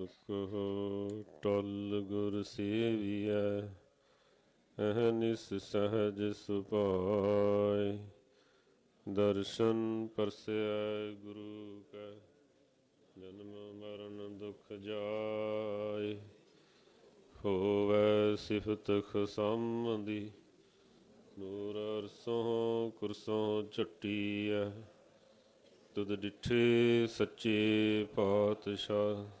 ਸੁਖ ਹੋ ਟਲ ਗੁਰ ਸੇਵੀਐ ਅਹਨਿਸ ਸਹਜ ਸੁਭਾਇ ਦਰਸ਼ਨ ਪਰਸੈ ਗੁਰੂ ਕੈ, ਜਨਮ ਮਰਨ ਦੁਖ ਜਾਏ। ਹੋਵੈ ਸਿਫਤ ਖਸਮਦੀ ਨੂਰ ਅਰਸੋਂ ਕੁਰਸੋਂ ਚੱਟੀਐ ਤੁਧ ਡਿਠੇ ਸੱਚੇ ਪਾਤਸ਼ਾਹ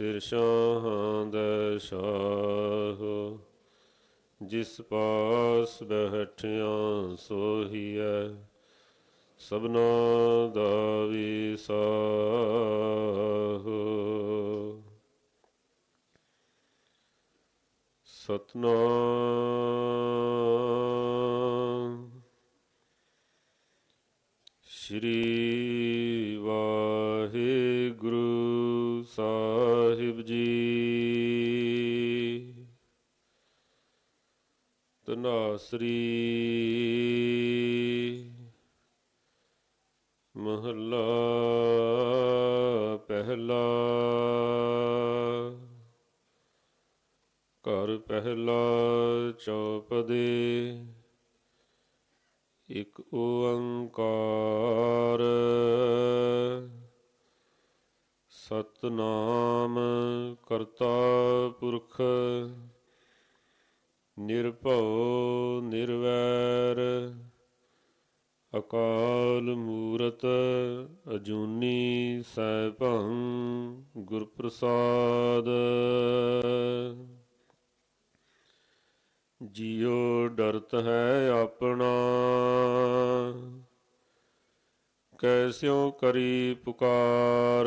ਸਿਰ ਸ਼ਾਹਾਂ ਸ਼ਾਹ ਜਿਸ ਪਾਸ ਬੈਠਿਆਂ ਸੋਹੀਐ ਸਭਨਾ ਦਾ ਵਿਸਾਹ ਸਤਨਾਮ ਸ਼੍ਰੀ ਵਾਹਿਗੁਰੂ ਸਾਹਿਬ ਜੀ ਤਨਾਸਰੀ ਮਹੱਲਾ ਪਹਿਲਾ ਘਰ ਪਹਿਲਾ ਚੌਪਦੇ ਇਕ ਓੰਕਾਰ ਸਤਨਾਮ ਕਰਤਾ ਪੁਰਖ। ਨਿਰਭਉ ਨਿਰਵੈਰ, ਅਕਾਲ ਮੂਰਤ ਅਜੂਨੀ ਸੈਭੰ ਗੁਰ ਪ੍ਰਸਾਦ ਜਿਉ ਡਰਤ ਹੈ ਆਪਣਾ ਕੈਸਿਓ ਕਰੀ ਪੁਕਾਰ।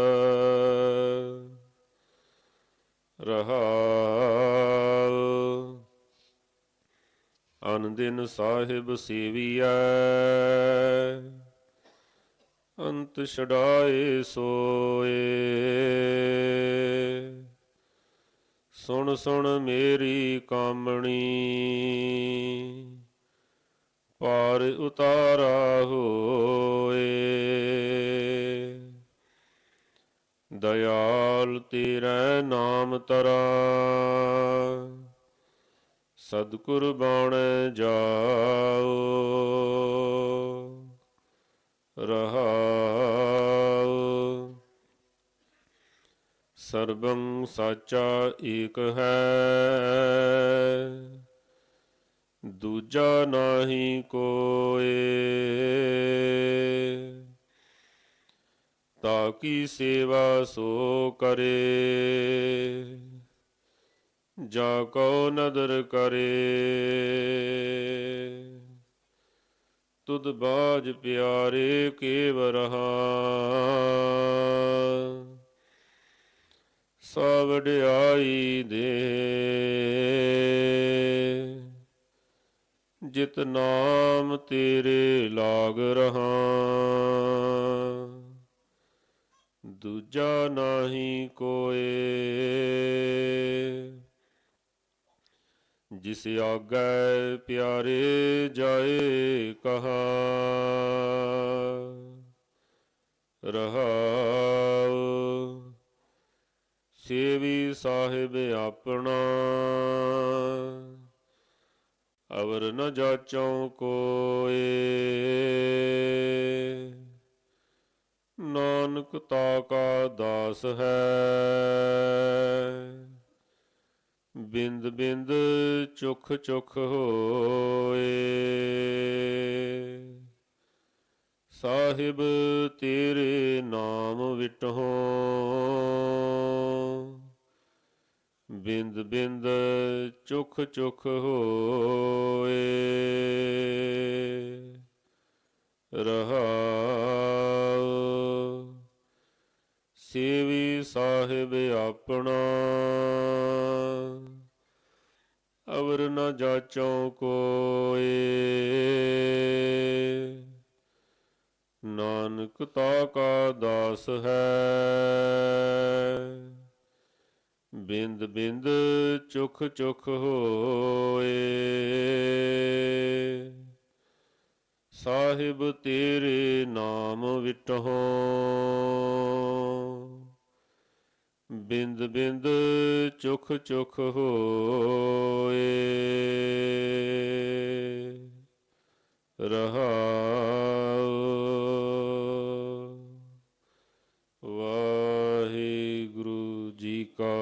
ਅਨ ਦਿਨ ਸਾਹਿਬ ਸੇਵੀਐ। ਅੰਤ ਛਡਾਏ ਸੋਏ। ਸੁਣ ਸੁਣ ਮੇਰੀ ਕਾਮਣੀ। ਪਾਰ ਉਤਾਰਾ ਹੋਏ। ਦਇਆਲ ਤੇਰਾ ਨਾਮ ਤਰਾ। ਸਤਿਗੁਰ ਬਾਣ ਜਾਓ ਰਹਾਉ ਸਰਬੰ ਸਾਚਾ ਏਕ ਹੈ, ਦੂਜਾ ਨਾਹੀ ਕੋਏ। ਤਾ ਕੀ ਸੇਵਾ ਸੋ ਕਰੇ? ਜਾ ਕੋ ਨਦਰ ਕਰੇ। ਤੁਧ ਬਾਜ ਪਿਆਰੇ ਕੇਵ ਰਹਾ। ਸਭ ਵਡਿਆਈ ਦੇ। ਜਿਤ ਨਾਮ ਤੇਰੇ ਲਾਗ ਰਹਾ। ਦੂਜਾ ਨਾਹੀ ਕੋਏ। ਜਿਸ ਆਗੈ ਪਿਆਰੇ ਜਾਏ ਕਹਾ। ਰਹਾਉ, ਸੇਵੀ ਸਾਹਿਬ ਆਪਣਾ। ਅਵਰ ਨ ਜਾਚਉ ਕੋਏ। ਨਾਨਕ ਤਾ ਕਾ ਦਾਸ ਹੈ। ਬਿੰਦ ਬਿੰਦ ਚੁਖ ਚੁਖ ਹੋਏ। ਸਾਹਿਬ ਤੇਰੇ ਨਾਮ ਵਿਟਹੁ। ਬਿੰਦ ਬਿੰਦ ਚੁਖ ਚੁਖ ਹੋਏ। ਰਹਾਉ ਸੇਵੀ ਸਾਹਿਬ ਆਪਣਾ। ਅਵਰ ਨ ਜਾਚਉ ਕੋਏ। ਨਾਨਕ ਤਾ ਕਾ ਦਾਸ ਹੈ। ਬਿੰਦ ਬਿੰਦ ਚੁਖ ਚੁਖ ਹੋਏ। ਸਾਹਿਬ ਤੇਰੇ ਨਾਮ ਵਿਟਹੁ। ਬਿੰਦ ਬਿੰਦ ਚੁਖ ਚੁਖ ਹੋਏ। ਰਹਾਉ ਵਾਹਿਗੁਰੂ ਜੀ ਕਾ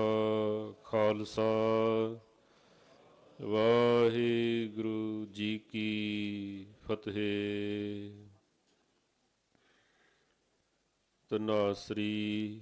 ਖਾਲਸਾ, ਵਾਹਿਗੁਰੂ ਜੀ ਕੀ ਫਤਿਹ। ਤਨਾਸਰੀ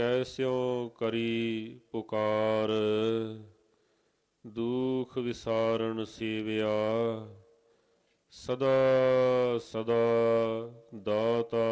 ਕੈਸਿਉ ਕਰੀ ਪੁਕਾਰ ਦੁਖ ਵਿਸਾਰਣ ਸੇਵਿਆ ਸਦਾ ਸਦਾ ਦਾਤਾ